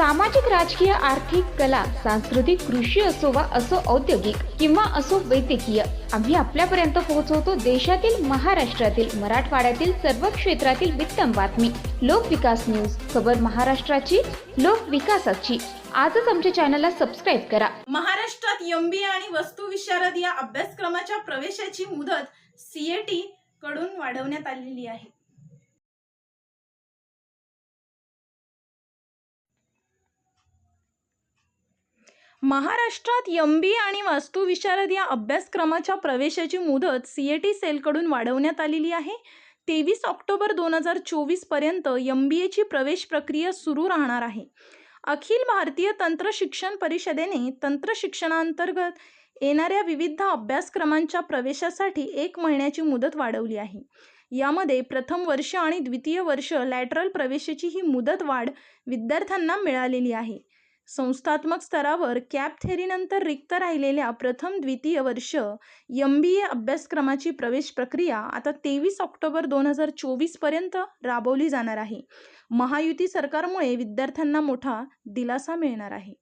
सामाजिक राजकीय आर्थिक कला सांस्कृतिक कृषी असो वा असो औद्योगिक किंवा असो वैद्यकीय आम्ही आपल्यापर्यंत पोहोचवतो देशातील महाराष्ट्रातील मराठवाड्यातील सर्व क्षेत्रातील वित्तम बातमी. लोकविकास न्यूज खबर महाराष्ट्राची लोकविकासाची आजच आमच्या चॅनलला सबस्क्राईब करा. महाराष्ट्रात एमबीए आणि वस्तू विशारद या अभ्यासक्रमाच्या प्रवेशाची मुदत सीएटी कडून वाढवण्यात आलेली आहे. महाराष्ट्रात एमबीए आणि वास्तुविशारद या अभ्यासक्रमाच्या प्रवेशाची मुदत सी ए टी सेलकडून वाढवण्यात आलेली आहे. तेवीस ऑक्टोबर दोन हजार चोवीसपर्यंत यम एम बी एची प्रवेश प्रक्रिया सुरू राहणार आहे. अखिल भारतीय तंत्र शिक्षण परिषदेने तंत्र शिक्षणांतर्गत येणाऱ्या विविध अभ्यासक्रमांच्या प्रवेशासाठी एक महिन्याची मुदत वाढवली आहे. यामध्ये प्रथम वर्ष आणि द्वितीय वर्ष लॅटरल प्रवेशाची ही मुदत वाढ विद्यार्थ्यांना मिळालेली आहे. संस्थात्मक स्तरावर कॅप थेरीनंतर रिक्त राहिलेल्या प्रथम द्वितीय वर्ष यम बी ए अभ्यासक्रमाची प्रवेश प्रक्रिया आता तेवीस ऑक्टोबर दोन हजार चोवीसपर्यंत राबवली जाणार आहे. महायुती सरकारमुळे विद्यार्थ्यांना मोठा दिलासा मिळणार आहे.